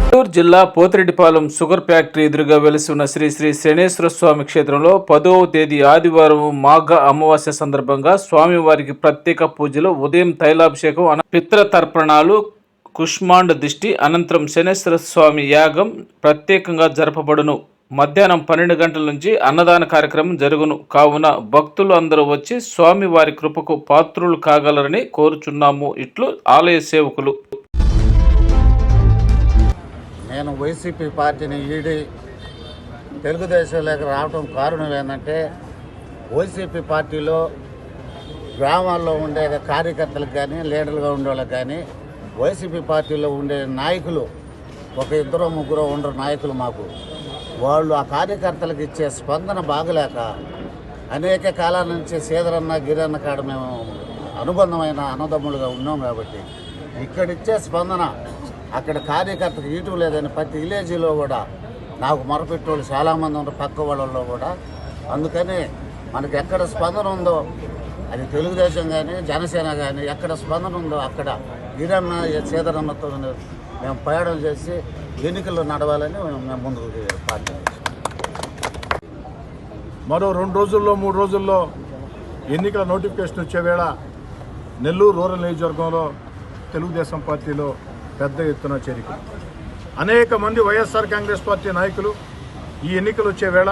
గుంటూరు జిల్లా Pothireddipalem sugar factory ఎదురుగా వెలిసి ఉన్న శ్రీ శ్రీ శనేశ్వర స్వామి క్షేత్రంలో పదవ తేదీ ఆదివారం మాఘ అమావాస్య సందర్భంగా స్వామివారికి ప్రత్యేక పూజలు ఉదయం తైలాభిషేకం అన పిత్ర తర్పణాలు కుష్మాండ దిష్టి అనంతరం శనేశ్వర స్వామి యాగం ప్రత్యేకంగా జరపబడును. మధ్యాహ్నం పన్నెండు గంటల నుంచి అన్నదాన కార్యక్రమం జరుగును. కావున భక్తులు అందరూ వచ్చి స్వామి వారి కృపకు పాత్రులు కాగలరని కోరుచున్నాము. ఇట్లు ఆలయ సేవకులు. నేను వైసీపీ పార్టీని ఈడి తెలుగుదేశంలోకి రావడం కారణం ఏంటంటే వైసీపీ పార్టీలో గ్రామాల్లో ఉండే కార్యకర్తలకు కానీ లీడర్గా ఉండే వాళ్ళకి కానీ వైసీపీ పార్టీలో ఉండే నాయకులు ఒక ఇద్దరు ముగ్గురు ఉండరు నాయకులు మాకు. వాళ్ళు ఆ కార్యకర్తలకు ఇచ్చే స్పందన బాగలేక అనేక కాలాల నుంచి సీదరన్న గిరన్న కాడ మేము అనుబంధమైన అన్నదమ్ములుగా ఉన్నాం కాబట్టి ఇక్కడిచ్చే స్పందన అక్కడ కార్యకర్తకు ఈటు లేదని ప్రతి విలేజీలో కూడా నాకు మొరపెట్టేవాళ్ళు చాలామంది ఉన్నారు పక్క వాళ్ళలో కూడా. అందుకని మనకి ఎక్కడ స్పందన ఉందో అది తెలుగుదేశం కానీ జనసేన కానీ ఎక్కడ స్పందన ఉందో అక్కడ గిరన్న సీదరన్నతో మేము ప్రయాణం చేసి ఎన్నికల్లో నడవాలని మేము ముందుకు పార్టీ మరో రెండు రోజుల్లో మూడు రోజుల్లో ఎన్నికల నోటిఫికేషన్ వచ్చే వేళ నెల్లూరు రూరల్ నియోజకవర్గంలో తెలుగుదేశం పార్టీలో పెద్ద ఎత్తున చేరిక. అనేక మంది వైఎస్ఆర్ కాంగ్రెస్ పార్టీ నాయకులు ఈ ఎన్నికలు వచ్చే వేళ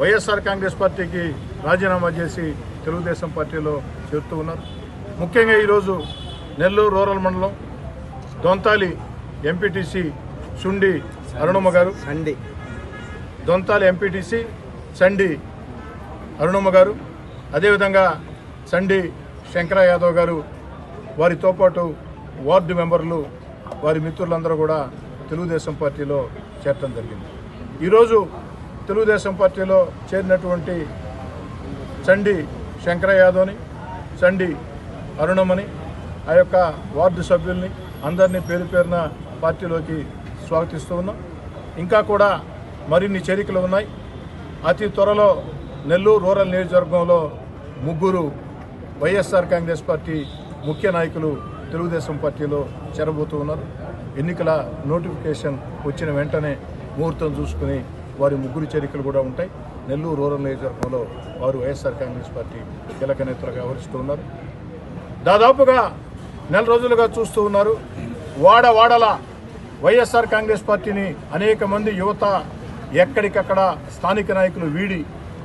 వైఎస్ఆర్ కాంగ్రెస్ పార్టీకి రాజీనామా చేసి తెలుగుదేశం పార్టీలో చేరుతూ ఉన్నారు. ముఖ్యంగా ఈరోజు నెల్లూరు రూరల్ మండలం దొంతాలి ఎంపీటీసీ సుండి అరుణమ్మ గారు. సండి. దొంతాలి ఎంపీటీసీ సండి అరుణమ్మ గారు. అదేవిధంగా సండి శంకర యాదవ్ గారు వారితో పాటు వార్డు మెంబర్లు వారి మిత్రులందరూ కూడా తెలుగుదేశం పార్టీలో చేరటం జరిగింది. ఈరోజు తెలుగుదేశం పార్టీలో చేరినటువంటి చండి శంకర యాదవ్ని చండి అరుణమ్మని ఆ యొక్క వార్డు సభ్యుల్ని అందరినీ పేరు పేరున పార్టీలోకి స్వాగతిస్తూ ఉన్నాం. ఇంకా కూడా మరిన్ని చేరికలు ఉన్నాయి. అతి త్వరలో నెల్లూరు రూరల్ నియోజకవర్గంలో ముగ్గురు వైఎస్ఆర్ కాంగ్రెస్ పార్టీ ముఖ్య నాయకులు తెలుగుదేశం పార్టీలో చేరబోతూ ఉన్నారు. ఎన్నికల నోటిఫికేషన్ వచ్చిన వెంటనే ముహూర్తం చూసుకుని వారి ముగ్గురు చేరికలు కూడా ఉంటాయి. నెల్లూరు రూరల్ నియోజకవర్గంలో వారు వైఎస్ఆర్ కాంగ్రెస్ పార్టీ కీలక నేతలుగా వ్యవహరిస్తూ ఉన్నారు. దాదాపుగా నెల రోజులుగా చూస్తూ ఉన్నారు. వాడ వాడల వైఎస్ఆర్ కాంగ్రెస్ పార్టీని అనేక మంది యువత ఎక్కడికక్కడ స్థానిక నాయకులు వీడి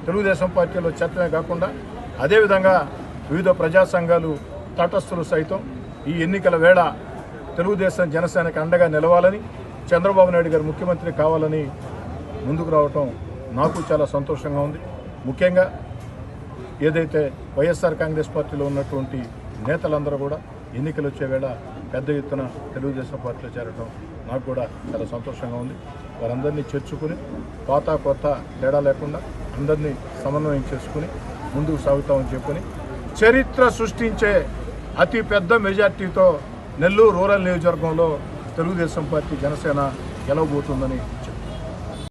తెలుగుదేశం పార్టీలో చేరటమే కాకుండా అదేవిధంగా వివిధ ప్రజా సంఘాలు తటస్థులు సైతం ఈ ఎన్నికల వేళ తెలుగుదేశం జనసేనకు అండగా నిలవాలని చంద్రబాబు నాయుడు గారు ముఖ్యమంత్రి కావాలని ముందుకు రావటం నాకు చాలా సంతోషంగా ఉంది. ముఖ్యంగా ఏదైతే వైఎస్ఆర్ కాంగ్రెస్ పార్టీలో ఉన్నటువంటి నేతలందరూ కూడా ఎన్నికలు వచ్చే వేళ పెద్ద ఎత్తున తెలుగుదేశం పార్టీలో చేరడం నాకు కూడా చాలా సంతోషంగా ఉంది. వారందరినీ చేర్చుకుని పాత కొత్త తేడా లేకుండా అందరినీ సమన్వయం చేసుకుని ముందుకు సాగుతామని చెప్పుకొని చరిత్ర సృష్టించే అతి పెద్ద మెజార్టీతో నెల్లూరు రూరల్ నియోజకవర్గంలో తెలుగుదేశం పార్టీ జనసేన గెలవబోతుందని